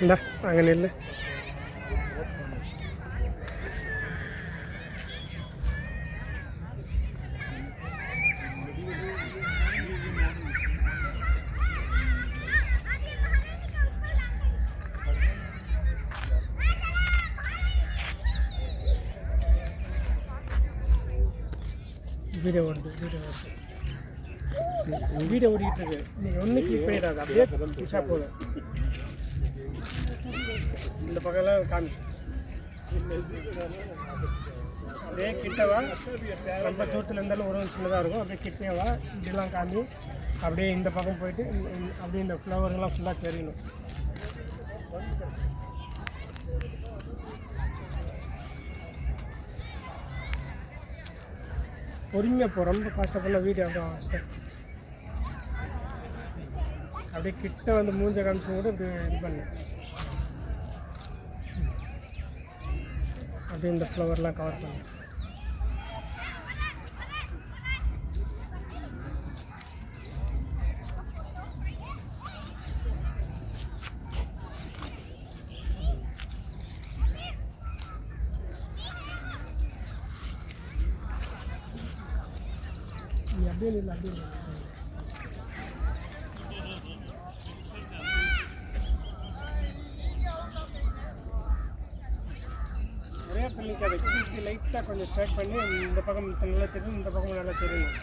இந்தா அங்கே நெல் வீடியோ ஓடுது வீடியோ ஓடுது. வீடியோ ஓடிக்கிட்டு இருக்கு. நீங்கள் ஒன்றும் கிளிக் பண்ணிடாது அப்படியே பிடிச்சா போதும். இந்த பக்கம்லாம் காமி. அப்படியே கிட்டவா? ரொம்ப தூரத்தில் இருந்தாலும் உறவு சின்னதாக இருக்கும். அப்படியே கிட்டேவா? இப்படிலாம் காமி. அப்படியே இந்த பக்கம் போயிட்டு அப்படியே இந்த ஃப்ளவர்லாம் ஃபுல்லாக தெரியணும். பொறுமையாக போ. ரொம்ப கஷ்டப்படல வீடியோ அப்படியே சார் அப்படியே கிட்ட வந்து மூஞ்ச காமிச்சு கூட இப்படி இது பண்ணேன் அப்படியே இந்த ஃப்ளவர்லாம் கவர் பண்ணு. நீ அப்படியே நில்லு அப்படியே உங்களுக்கு அதை பண்ணிக்காது லைட்டாக கொஞ்சம் ஸ்ட்ரைக் பண்ணி இந்த பக்கம் நல்லா தெரியும் இந்த பக்கம் நல்லா தெரியும்.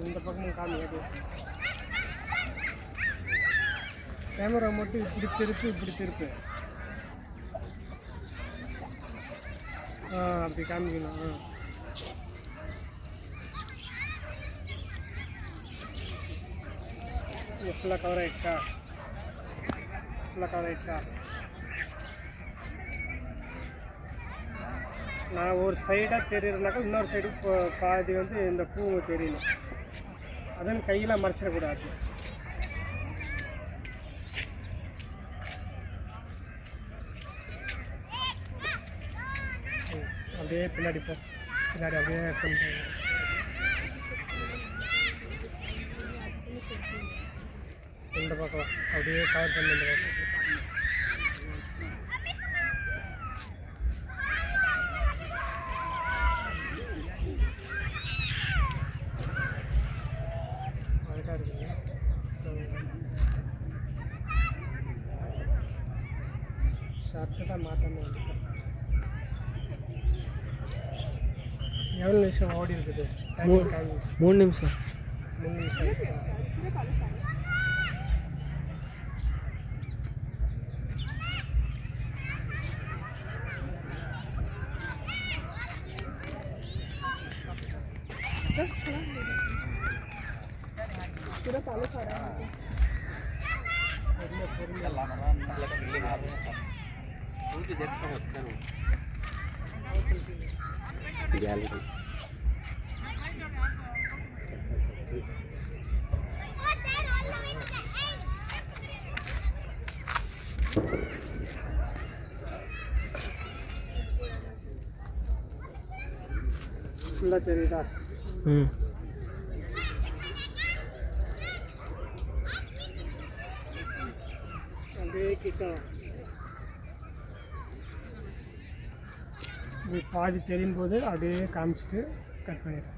இந்த பக்கமும் காமியாது. கேமரா மட்டும் இப்படி திருப்பு இப்படி திருப்பு. ஆ அப்படி காமிக்கணும். ஆ. இது ஃபுல்லாக கவர் ஆகிடுச்சா ஃபுல்லாக கவர் ஆகிடுச்சா நான் ஒரு சைடாக தெரியுறதுனாக்கா இன்னொரு சைடு இப்போ பாதி வந்து இந்த பூ தெரியணும் அதுவும் கையில் மறைச்சிடக்கூடாது. அப்படியே பின்னாடி போ. பின்னாடி அப்படியே கொண்டு இந்த பக்கம். அப்படியே கவர் பண்ணி இந்த பக்கம். ஷர்ட்டு தான் மாற்றாம வந்துட்டேன் எவ்வளோ நிமிஷம் ஓடி இருக்குது? மூணு நிமிஷம். மூணு நிமிஷம் ஆயிடுச்சா ஃபுல்லாக தெரியுதா ம் அப்படியே கிட்ட வா. இப்படி பாதி தெரியும் போது அப்படியே காமிச்சிட்டு கட் பண்ணிடுறேன்.